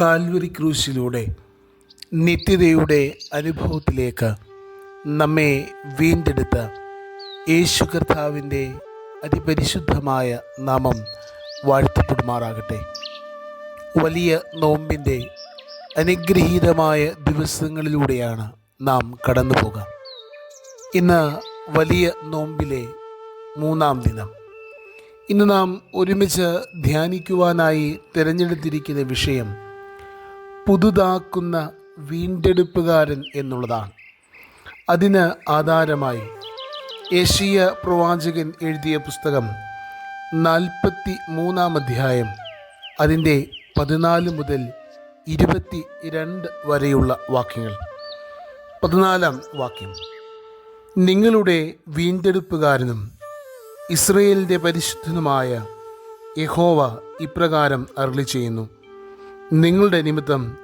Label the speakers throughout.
Speaker 1: Calvary ക്രൂശിലൂടെ നിത്യതയുടെ അനുഭവത്തിലേക്ക് നമ്മെ വീണ്ടെടുത്ത യേശു കർത്താവിന്റെ അതിപരിശുദ്ധമായ നാമം വാഴ്ത്തപ്പെടുമാറാകട്ടെ. വലിയ നോമ്പിന്റെ അനുഗ്രഹീതമായ ദിവസങ്ങളിലൂടെയാണ് നാം കടന്നു പോകാം ഇന്ന് വലിയ നോമ്പിലെ മൂന്നാം ദിനം. ഇന്ന് നാം ഒരുമിച്ച് ധ്യാനിക്കുവാനായി തിരഞ്ഞെടുത്തിരിക്കുന്ന വിഷയം പുതുതാക്കുന്ന വീണ്ടെടുപ്പുകാരൻ എന്നുള്ളതാണ്. അതിന് ആധാരമായി ഏഷ്യ പ്രവാചകൻ എഴുതിയ പുസ്തകം നാൽപ്പത്തി മൂന്നാം അധ്യായം അതിന്റെ പതിനാല് മുതൽ ഇരുപത്തി രണ്ട് വരെയുള്ള വാക്യങ്ങൾ. പതിനാലാം വാക്യം. നിങ്ങളുടെ വീണ്ടെടുപ്പുകാരനും ഇസ്രയേലിന്റെ പരിശുദ്ധനുമായ യഹോവ ഇപ്രകാരം അരളി ചെയ്യുന്നു നിങ്ങളുടെ നിമിത്തം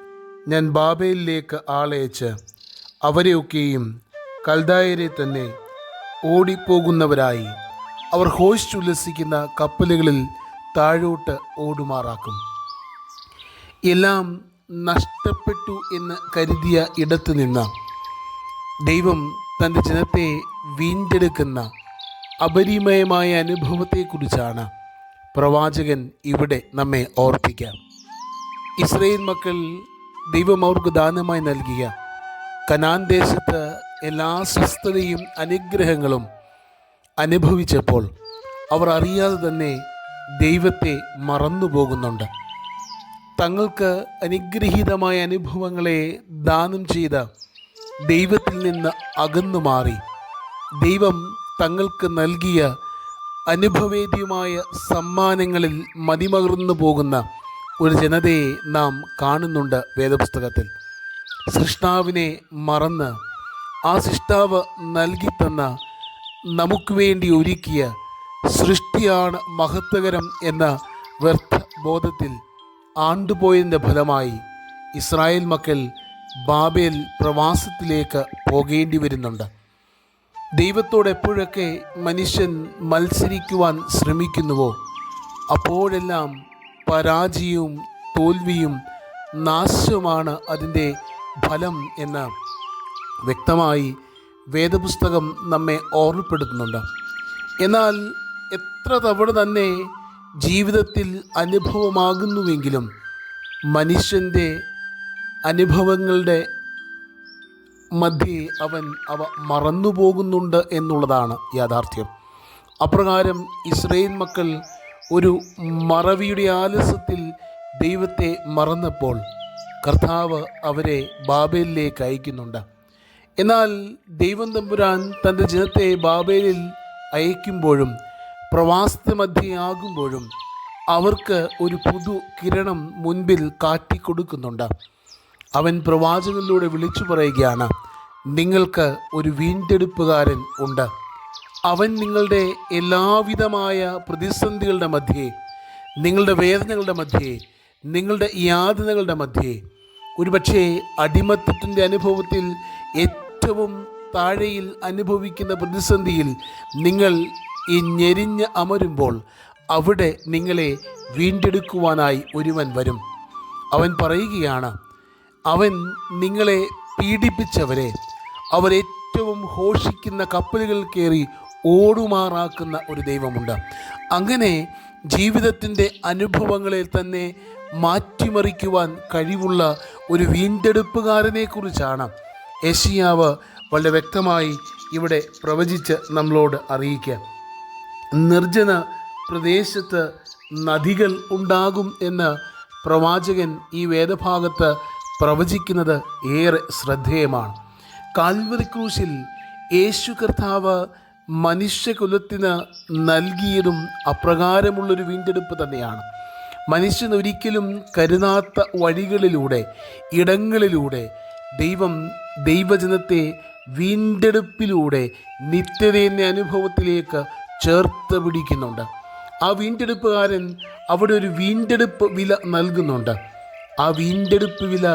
Speaker 1: ഞാൻ ബാബയിലേക്ക് ആളയച്ച് അവരെയൊക്കെയും കൽദായരെ തന്നെ ഓടിപ്പോകുന്നവരായി. അവർ ഹോഷിച്ചുല്ലസിക്കുന്ന കപ്പലുകളിൽ താഴോട്ട് ഓടുമാറാക്കും. എല്ലാം നഷ്ടപ്പെട്ടു എന്ന് കരുതിയ ഇടത്തു നിന്ന് ദൈവം തന്റെ ജനത്തെ വീണ്ടെടുക്കുന്ന അപരിമയമായ അനുഭവത്തെക്കുറിച്ചാണ് പ്രവാചകൻ ഇവിടെ നമ്മെ ഓർപ്പിക്കാം ഇസ്രയേൽ മക്കൾ ദൈവം അവർക്ക് ദാനമായി നൽകിയ കനാൻ ദേശത്ത് എല്ലാ സ്വസ്ഥതയും അനുഗ്രഹങ്ങളും അനുഭവിച്ചപ്പോൾ അവർ അറിയാതെ തന്നെ ദൈവത്തെ മറന്നു പോകുന്നുണ്ട്. തങ്ങൾക്ക് അനുഗ്രഹീതമായ അനുഭവങ്ങളെ ദാനം ചെയ്ത ദൈവത്തിൽ നിന്ന് അകന്നു മാറി. ദൈവം തങ്ങൾക്ക് നൽകിയ അനുഭവേദ്യമായ സമ്മാനങ്ങളിൽ മതിമകർന്നു പോകുന്ന ഒരു ജനതയെ നാം കാണുന്നുണ്ട് വേദപുസ്തകത്തിൽ. സൃഷ്ടാവിനെ മറന്ന് ആ സൃഷ്ടാവ് നൽകിത്തന്ന നമുക്ക് വേണ്ടി ഒരുക്കിയ സൃഷ്ടിയാണ് മഹത്വകരം എന്ന വ്യർത്ഥ ബോധത്തിൽ ആണ്ടുപോയതിന്റെ ഫലമായി ഇസ്രായേൽ മക്കൾ ബാബേൽ പ്രവാസത്തിലേക്ക് പോകേണ്ടി വരുന്നുണ്ട്. ദൈവത്തോട് എപ്പോഴൊക്കെ മനുഷ്യൻ മത്സരിക്കുവാൻ ശ്രമിക്കുന്നുവോ? അപ്പോഴെല്ലാം പരാജയവും തോൽവിയും നാശവുമാണ് അതിന്റെ ഫലം എന്ന് വ്യക്തമായി വേദപുസ്തകം നമ്മെ ഓർമ്മപ്പെടുത്തുന്നുണ്ട്. എന്നാൽ എത്ര തവണ തന്നെ ജീവിതത്തിൽ അനുഭവമാകുന്നുവെങ്കിലും മനുഷ്യന്റെ അനുഭവങ്ങളുടെ മധ്യേ അവൻ അവ മറന്നുപോകുന്നുണ്ട് എന്നുള്ളതാണ് യാഥാർത്ഥ്യം. അപ്രകാരം ഇസ്രയേൽ മക്കൾ ഒരു മറവിയുടെ ആലസ്യത്തിൽ ദൈവത്തെ മറന്നപ്പോൾ കർത്താവ് അവരെ ബാബേലിലേക്ക് അയക്കുന്നുണ്ട്. എന്നാൽ ദൈവം തമ്പുരാൻ തന്റെ ജനത്തെ ബാബേലിൽ അയക്കുമ്പോഴും പ്രവാസത്തെ മധ്യയാകുമ്പോഴും അവർക്ക് ഒരു പുതു കിരണം മുൻപിൽ കാട്ടിക്കൊടുക്കുന്നുണ്ട്. അവൻ പ്രവാചകനിലൂടെ വിളിച്ചു പറയുകയാണ് നിങ്ങൾക്ക് ഒരു വീണ്ടെടുപ്പുകാരൻ ഉണ്ട്. അവൻ നിങ്ങളുടെ എല്ലാവിധമായ പ്രതിസന്ധികളുടെ മധ്യേ നിങ്ങളുടെ വേദനകളുടെ മധ്യേ നിങ്ങളുടെ യാതനകളുടെ മധ്യേ ഒരുപക്ഷേ അടിമത്തത്തിന്റെ അനുഭവത്തിൽ ഏറ്റവും താഴെയിൽ അനുഭവിക്കുന്ന പ്രതിസന്ധിയിൽ നിങ്ങൾ ഈ ഞെരിഞ്ഞ് അമരുമ്പോൾ അവിടെ നിങ്ങളെ വീണ്ടെടുക്കുവാനായി ഒരുവൻ വരും. അവൻ പറയുകയാണ് അവൻ നിങ്ങളെ പീഡിപ്പിച്ചവരെ അവരേറ്റവും ഘോഷിക്കുന്ന കപ്പലുകൾ കയറി ഓടുമാറാക്കുന്ന ഒരു ദൈവമുണ്ട്. അങ്ങനെ ജീവിതത്തിന്റെ അനുഭവങ്ങളിൽ തന്നെ മാറ്റിമറിക്കുവാൻ കഴിവുള്ള ഒരു വീണ്ടെടുപ്പുകാരനെ കുറിച്ചാണ് ഏഷ്യാവ് വളരെ വ്യക്തമായി ഇവിടെ പ്രവചിച്ച് നമ്മളോട് അറിയിക്കുക. നിർജന പ്രദേശത്ത് നദികൾ ഉണ്ടാകും എന്ന് പ്രവാചകൻ ഈ വേദഭാഗത്ത് പ്രവചിക്കുന്നത് ഏറെ ശ്രദ്ധേയമാണ്. കാൽവറി ക്രൂശിൽ യേശു കർത്താവ് മനുഷ്യകുലത്തിന് നൽകിയതും അപ്രകാരമുള്ളൊരു വീണ്ടെടുപ്പ് തന്നെയാണ്. മനുഷ്യൻ ഒരിക്കലും കരുതാത്ത വഴികളിലൂടെ ഇടങ്ങളിലൂടെ ദൈവം ദൈവജനത്തെ വീണ്ടെടുപ്പിലൂടെ നിത്യതയെന്ന അനുഭവത്തിലേക്ക് ചേർത്ത് പിടിക്കുന്നുണ്ട്. ആ വീണ്ടെടുപ്പുകാരൻ അവിടെ ഒരു വീണ്ടെടുപ്പ് വില നൽകുന്നുണ്ട്. ആ വീണ്ടെടുപ്പ് വില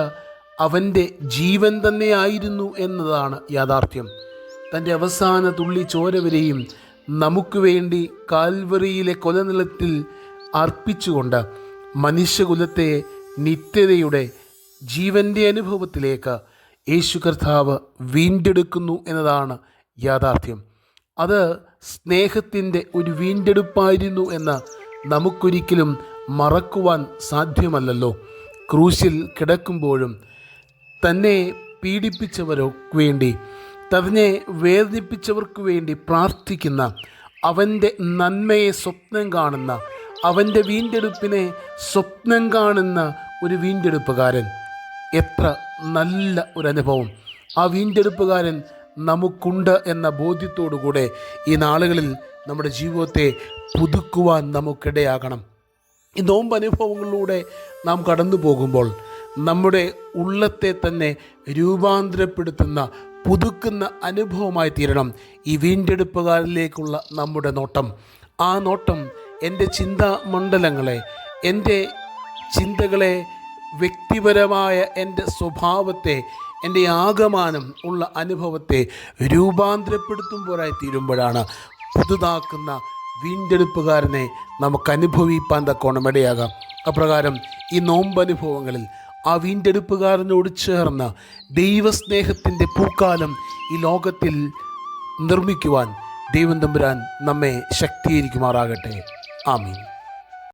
Speaker 1: അവന്റെ ജീവൻ തന്നെയായിരുന്നു എന്നതാണ് യാഥാർത്ഥ്യം. തന്റെ അവസാന തുള്ളി ചോരവരെയും നമുക്ക് വേണ്ടി കാൽവറിയിലെ കൊലനിലത്തിൽ അർപ്പിച്ചുകൊണ്ട് മനുഷ്യകുലത്തെ നിത്യതയുടെ ജീവന്റെ അനുഭവത്തിലേക്ക് യേശു കർത്താവ് വീണ്ടെടുക്കുന്നു എന്നതാണ് യാഥാർത്ഥ്യം. അത് സ്നേഹത്തിന്റെ ഒരു വീണ്ടെടുപ്പായിരുന്നു എന്ന് നമുക്കൊരിക്കലും മറക്കുവാൻ സാധ്യമല്ലല്ലോ. ക്രൂശിൽ കിടക്കുമ്പോഴും തന്നെ പീഡിപ്പിച്ചവരൊക്കെ വേണ്ടി തന്നെ വേദനിപ്പിച്ചവർക്ക് വേണ്ടി പ്രാർത്ഥിക്കുന്ന അവന്റെ നന്മയെ സ്വപ്നം കാണുന്ന അവന്റെ വീണ്ടെടുപ്പിനെ സ്വപ്നം കാണുന്ന ഒരു വീണ്ടെടുപ്പുകാരൻ. എത്ര നല്ല ഒരു അനുഭവം. ആ വീണ്ടെടുപ്പുകാരൻ നമുക്കുണ്ട് എന്ന ബോധ്യത്തോടുകൂടെ ഈ നാളുകളിൽ നമ്മുടെ ജീവിതത്തെ പുതുക്കുവാൻ നമുക്കിടയാകണം. ഈ നോമ്പ് അനുഭവങ്ങളിലൂടെ നാം കടന്നു പോകുമ്പോൾ നമ്മുടെ ഉള്ളത്തെ തന്നെ രൂപാന്തരപ്പെടുത്തുന്ന പുതുക്കുന്ന അനുഭവമായി തീരണം. ഈ വീണ്ടെടുപ്പുകാരിലേക്കുള്ള നമ്മുടെ നോട്ടം. ആ നോട്ടം എന്റെ ചിന്താ മണ്ഡലങ്ങളെ എന്റെ ചിന്തകളെ വ്യക്തിപരമായ എന്റെ സ്വഭാവത്തെ എന്റെ ആകമാനം ഉള്ള അനുഭവത്തെ രൂപാന്തരപ്പെടുത്തുമ്പോഴായി തീരുമ്പോഴാണ് പുതുതാക്കുന്ന വീണ്ടെടുപ്പുകാരനെ നമുക്ക് അനുഭവിപ്പാൻ തക്കോണം ഇടയാകാം. അപ്രകാരം ഈ നോമ്പനുഭവങ്ങളിൽ ആ വീണ്ടെടുപ്പുകാരനോട് ചേർന്ന് ദൈവസ്നേഹത്തിന്റെ പൂക്കാലം ഈ ലോകത്തിൽ നിർമ്മിക്കുവാൻ ദൈവം തമ്പുരാൻ നമ്മെ ശക്തീകരിക്കുമാറാകട്ടെ. ആമീൻ.